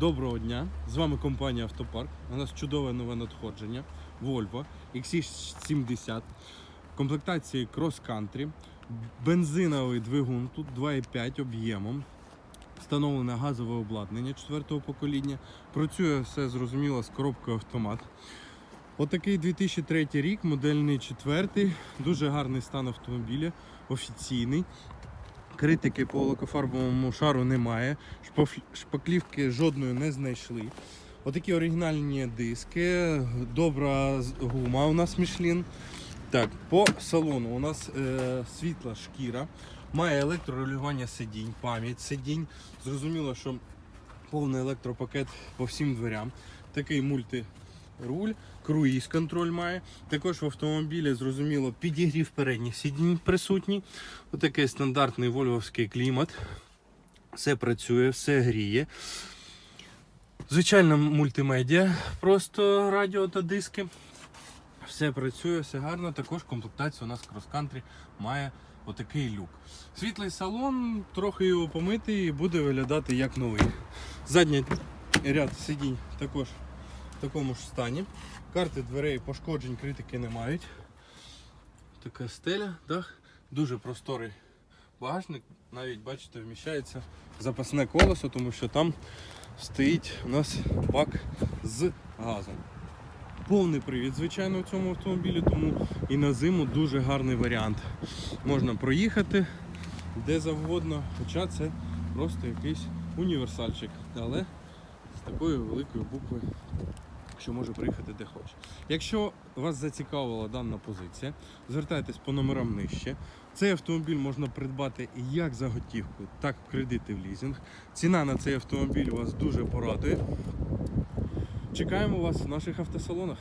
Доброго дня! З вами компанія Автопарк. У нас чудове нове надходження Volvo XC70, комплектації Cross Country, бензиновий двигун, тут 2,5 об'ємом. Встановлене газове обладнання 4-го покоління. Працює все зрозуміло з коробкою автомат. Отакий 2003 рік, модельний четвертий, дуже гарний стан автомобіля, офіційний. Критики по лакофарбовому шару немає. Шпаклівки жодної не знайшли. Отакі оригінальні диски, добра гума у нас Мішлін. Так, по салону у нас е, світла шкіра, має електрорегулювання сидінь, пам'ять сидінь. Зрозуміло, що повний електропакет по всім дверям. Такий мультируль, круїз контроль має. Також в автомобілі зрозуміло підігрів передніх сидінь присутній. Отакий стандартний вольвовський клімат. Все працює, все гріє. Звичайно, мультимедіа, просто радіо та диски. Все працює, все гарно. Також комплектація у нас крос-кантрі має отакий люк. Світлий салон, трохи його помити і буде виглядати як новий. Задній ряд сидінь також в такому ж стані. Карти дверей пошкоджень критики не мають. Така стеля, дах, дуже просторий багажник. Навіть бачите, вміщається запасне колесо, тому що там стоїть у нас бак з газом. Повний привід, звичайно, в цьому автомобілі, тому і на зиму дуже гарний варіант. Можна проїхати де завгодно, хоча це просто якийсь універсальчик, але з такою великою буквою, що може приїхати де хоче. Якщо вас зацікавила дана позиція, звертайтесь по номерам нижче. Цей автомобіль можна придбати як за готівку, так в кредити в лізинг. Ціна на цей автомобіль вас дуже порадує. Чекаємо вас в наших автосалонах.